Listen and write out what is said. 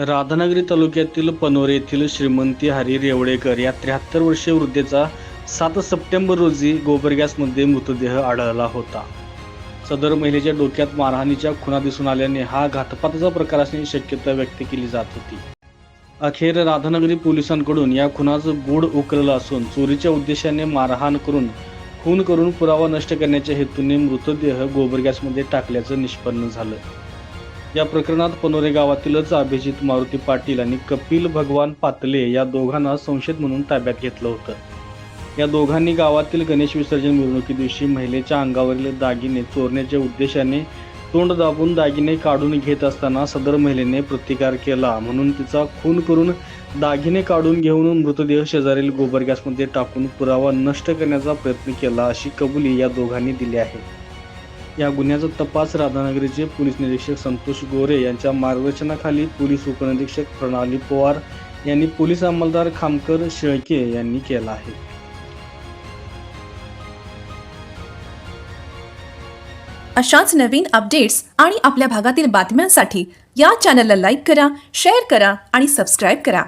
राधानगरी तालुक्यातील पनोर येथील श्रीमंती हरी रेवळेकर या त्र्याहत्तर वर्षीय वृद्धेचा सात सप्टेंबर रोजी गोबर गॅसमध्ये मृतदेह आढळला होता. सदर महिलेच्या डोक्यात मारहाणीच्या खुणा दिसून आल्याने हा घातपाताचा प्रकार असण्याची शक्यता व्यक्त केली जात होती. अखेर राधानगरी पोलिसांकडून या खुनाचं गूढ उकललं असून चोरीच्या उद्देशाने मारहाण करून खून करून पुरावा नष्ट करण्याच्या हेतूने मृतदेह गोबर गॅसमध्ये टाकल्याचं निष्पन्न झालं. या प्रकरणात पनोरे गावातीलच अभिजित मारुती पाटील आणि कपिल भगवान पातले या दोघांना संशयित म्हणून ताब्यात घेतलं होतं. या दोघांनी गावातील गणेश विसर्जन मिरवणुकी दिवशी महिलेच्या अंगावरील दागिने चोरण्याच्या उद्देशाने तोंड दाबून दागिने काढून घेत असताना सदर महिलेने प्रतिकार केला. म्हणून तिचा खून करून दागिने काढून घेऊन मृतदेह शेजारील गोबर गॅसमध्ये टाकून पुरावा नष्ट करण्याचा प्रयत्न केला अशी कबुली या दोघांनी दिली आहे. या गुन्ह्याचा तपास राधानगरीचे पोलीस निरीक्षक संतोष गोरे यांच्या मार्गदर्शनाखाली पोलीस उपनिरीक्षक प्रणाली पवार यांनी पोलीस अंमलदार खामकर शेळके यांनी केला आहे. अशाच नवीन अपडेट्स आणि आपल्या भागातील बातम्यांसाठी या चॅनलला लाईक करा शेअर करा आणि सबस्क्राईब करा.